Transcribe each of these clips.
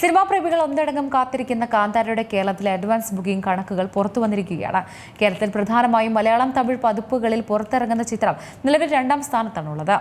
Cinema പ്രേമികൾ ഒന്നടങ്കം കാത്തിരിക്കുന്ന കാന്താരയുടെ കേരളത്തിലെ അഡ്വാൻസ് ബുക്കിംഗ് കണക്കുകൾ പുറത്തു വന്നിരിക്കുകയാണ്. കേരളത്തിൽ പ്രധാനമായും മലയാളം തമിഴ് പതിപ്പുകളിൽ പുറത്തിറങ്ങുന്ന ചിത്രം നിലവിൽ രണ്ടാം സ്ഥാനത്താണുള്ളത്.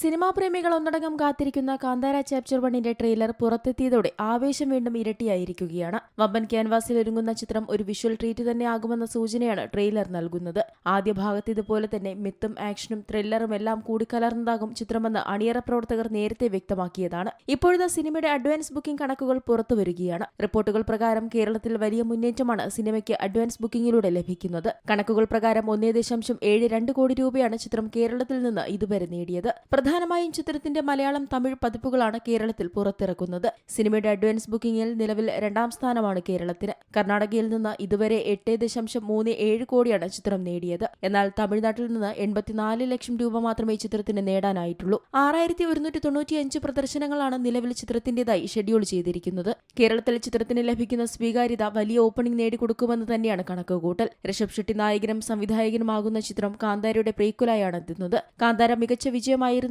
സിനിമാ പ്രേമികൾ ഒന്നടങ്കം കാത്തിരിക്കുന്ന കാന്താര ചാപ്റ്റർ വണ്ണിന്റെ ട്രെയിലർ പുറത്തെത്തിയതോടെ ആവേശം വീണ്ടും ഇരട്ടിയായിരിക്കുകയാണ്. വമ്പൻ ക്യാൻവാസിൽ ഒരുങ്ങുന്ന ചിത്രം ഒരു വിഷ്വൽ ട്രീറ്റ് തന്നെ ആകുമെന്ന സൂചനയാണ് ട്രെയിലർ നൽകുന്നത്. ആദ്യ ഭാഗത്ത് ഇതുപോലെ തന്നെ മിത്തും ആക്ഷനും ത്രില്ലറും എല്ലാം കൂടിക്കലർന്നതാകും ചിത്രമെന്ന് അണിയറ പ്രവർത്തകർ നേരത്തെ വ്യക്തമാക്കിയതാണ്. ഇപ്പോഴത്തെ സിനിമയുടെ അഡ്വാൻസ് ബുക്കിംഗ് കണക്കുകൾ പുറത്തുവരികയാണ് റിപ്പോർട്ടുകൾ പ്രകാരം കേരളത്തിൽ വലിയ മുന്നേറ്റമാണ് സിനിമയ്ക്ക് അഡ്വാൻസ് ബുക്കിംഗിലൂടെ ലഭിക്കുന്നത്. കണക്കുകൾ പ്രകാരം ഒന്നേ ദശാംശം ഏഴ് രണ്ട് കോടി രൂപയാണ് ചിത്രം കേരളത്തിൽ നിന്ന് ഇതുവരെ നേടിയത്. പ്രധാനമായും ചിത്രത്തിന്റെ മലയാളം തമിഴ് പതിപ്പുകളാണ് കേരളത്തിൽ പുറത്തിറക്കുന്നത്. സിനിമയുടെ അഡ്വാൻസ് ബുക്കിംഗിൽ നിലവിൽ രണ്ടാം സ്ഥാനമാണ് കേരളത്തിന്. കർണാടകയിൽ നിന്ന് ഇതുവരെ എട്ട് ദശാംശം മൂന്ന് ഏഴ് കോടിയാണ് ചിത്രം നേടിയത്. എന്നാൽ തമിഴ്നാട്ടിൽ നിന്ന് എൺപത്തിനാല് ലക്ഷം രൂപ മാത്രമേ ചിത്രത്തിന് നേടാനായിട്ടുള്ളൂ. ആറായിരത്തി ഒരുന്നൂറ്റി തൊണ്ണൂറ്റിയഞ്ച് പ്രദർശനങ്ങളാണ് നിലവിൽ ചിത്രത്തിന്റേതായി ഷെഡ്യൂൾ ചെയ്തിരിക്കുന്നത്. കേരളത്തിൽ ചിത്രത്തിന് ലഭിക്കുന്ന സ്വീകാര്യത വലിയ ഓപ്പണിംഗ് നേടിക്കൊടുക്കുമെന്ന് തന്നെയാണ് കണക്കുകൂട്ടൽ. ഋഷഭ് ഷെട്ടി നായകനും സംവിധായകനുമാകുന്ന ചിത്രം കാന്താരയുടെ പ്രീക്കുലായാണ് എത്തുന്നത്. കാന്താര മികച്ച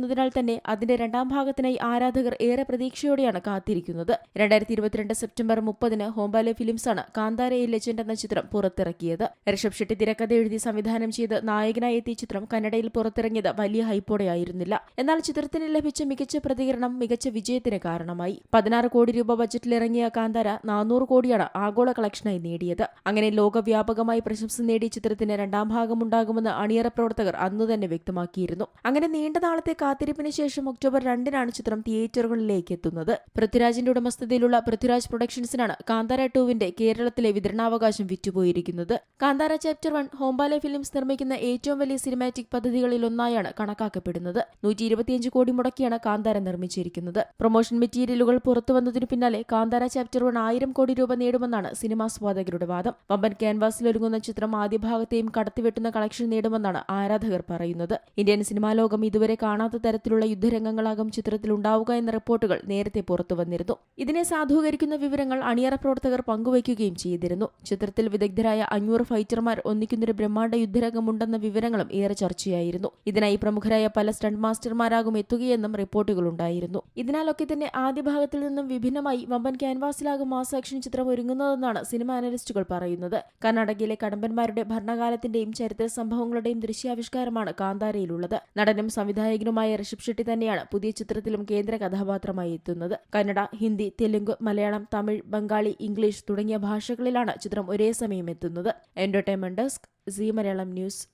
വിജയമായിരുന്നതിനാൽ തന്നെ അതിന്റെ രണ്ടാം ഭാഗത്തിനായി ആരാധകർ ഏറെ പ്രതീക്ഷയോടെയാണ് കാത്തിരിക്കുന്നത്. രണ്ടായിരത്തി ഇരുപത്തിരണ്ട് സെപ്റ്റംബർ മുപ്പതിന് ഹോംബാലെ ഫിലിംസാണ് കാന്താര എ ലെജൻഡ് എന്ന ചിത്രം പുറത്തിറക്കിയത്. ഋഷഭ് ഷെട്ടി തിരക്കഥ എഴുതി സംവിധാനം ചെയ്ത് നായകനായി എത്തിയ ചിത്രം കന്നഡയിൽ പുറത്തിറങ്ങിയത് വലിയ ഹൈപ്പോടെയായിരുന്നില്ല എന്നാൽ ചിത്രത്തിന് ലഭിച്ച മികച്ച പ്രതികരണം മികച്ച വിജയത്തിന് കാരണമായി. പതിനാറ് കോടി രൂപ ബജറ്റിലിറങ്ങിയ കാന്താര നാനൂറ് കോടിയാണ് ആഗോള കളക്ഷനായി നേടിയത്. അങ്ങനെ ലോകവ്യാപകമായി പ്രശംസ നേടിയ ചിത്രത്തിന് രണ്ടാം ഭാഗമുണ്ടാകുമെന്ന് അണിയറ പ്രവർത്തകർ അന്നു തന്നെ വ്യക്തമാക്കിയിരുന്നു. അങ്ങനെ നീണ്ട നാളത്തെ കാത്തിരിപ്പിന് ശേഷം ഒക്ടോബർ രണ്ടിനാണ് ചിത്രം തിയേറ്ററുകളിലേക്ക് എത്തുന്നത് പൃഥ്വിരാജിന്റെ ഉടമസ്ഥതയിലുള്ള പൃഥ്വിരാജ് പ്രൊഡക്ഷൻസിനാണ് കാന്താര ടൂവിന്റെ കേരളത്തിലെ വിതരണാവകാശം വിറ്റുപോയിരിക്കുന്നത്. Kantara chapter one Hombale films നിർമ്മിക്കുന്ന ഏറ്റവും വലിയ സിനിമാറ്റിക് പദ്ധതികളിൽ ഒന്നായാണ് കണക്കാക്കപ്പെടുന്നത്. നൂറ്റി ഇരുപത്തിയഞ്ച് കോടി മുടക്കിയാണ് കാന്താര നിർമ്മിച്ചിരിക്കുന്നത്. പ്രൊമോഷൻ മെറ്റീരിയലുകൾ പുറത്തു വന്നതിനു പിന്നാലെ കാന്താര ചാപ്റ്റർ വൺ ആയിരം കോടി രൂപ നേടുമെന്നാണ് സിനിമാസ്വാദകരുടെ വാദം. വമ്പൻ ക്യാൻവാസിൽ ഒരുങ്ങുന്ന ചിത്രം ആദ്യ ഭാഗത്തെയും കടത്തിവെട്ടുന്ന കളക്ഷൻ നേടുമെന്നാണ് ആരാധകർ പറയുന്നത്. ഇന്ത്യൻ സിനിമാ ലോകം ഇതുവരെ കാണാത്ത തരത്തിലുള്ള യുദ്ധരംഗങ്ങളാകും ചിത്രത്തിൽ ഉണ്ടാവുക എന്ന റിപ്പോർട്ടുകൾ നേരത്തെ പുറത്തു വന്നിരുന്നു. ഇതിനെ സാധൂകരിക്കുന്ന വിവരങ്ങൾ അണിയറ പ്രവർത്തകർ പങ്കുവയ്ക്കുകയും ചെയ്തിരുന്നു. ചിത്രത്തിൽ വിദഗ്ധരായ അഞ്ഞൂറ് ഫൈറ്റർമാർ ഒന്നിക്കുന്നൊരു ബ്രഹ്മാണ്ഡ യുദ്ധരംഗമുണ്ടെന്ന വിവരങ്ങളും ഏറെ ചർച്ചയായിരുന്നു. ഇതിനായി പ്രമുഖരായ പല സ്റ്റണ്ട് മാസ്റ്റർമാരാകും എത്തുകയെന്നും റിപ്പോർട്ടുകളുണ്ടായിരുന്നു ഇതിനാലൊക്കെ തന്നെ ആദ്യ ഭാഗത്തിൽ നിന്നും വിഭിന്നമായി വമ്പൻ ക്യാൻവാസിലാകും മാസ് ആക്ഷൻ ചിത്രം ഒരുങ്ങുന്നതെന്നാണ് സിനിമ അനലിസ്റ്റുകൾ പറയുന്നത്. കർണാടകയിലെ കടമ്പന്മാരുടെ ഭരണകാലത്തിന്റെയും ചരിത്ര സംഭവങ്ങളുടെയും ദൃശ്യാവിഷ്കാരമാണ് കാന്താരയിലുള്ളത്. നടനും സംവിധായകനുമായ ഋഷഭ് ഷെട്ടി തന്നെയാണ് പുതിയ ചിത്രത്തിലും കേന്ദ്ര കഥാപാത്രമായി എത്തുന്നത്. കന്നഡ ഹിന്ദി തെലുങ്ക് മലയാളം തമിഴ് ബംഗാളി ഇംഗ്ലീഷ് തുടങ്ങിയ ഭാഷകളിലാണ് ചിത്രം ഒരേ സമയം എത്തുന്നത്. Entertainment desk Zee Malayalam news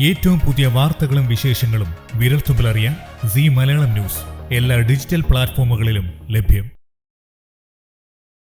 ഏറ്റവും പുതിയ വാർത്തകളും വിശേഷങ്ങളും വിരൽത്തുമ്പിലറിയാൻ സി മലയാളം ന്യൂസ് എല്ലാ ഡിജിറ്റൽ പ്ലാറ്റ്ഫോമുകളിലും ലഭ്യം.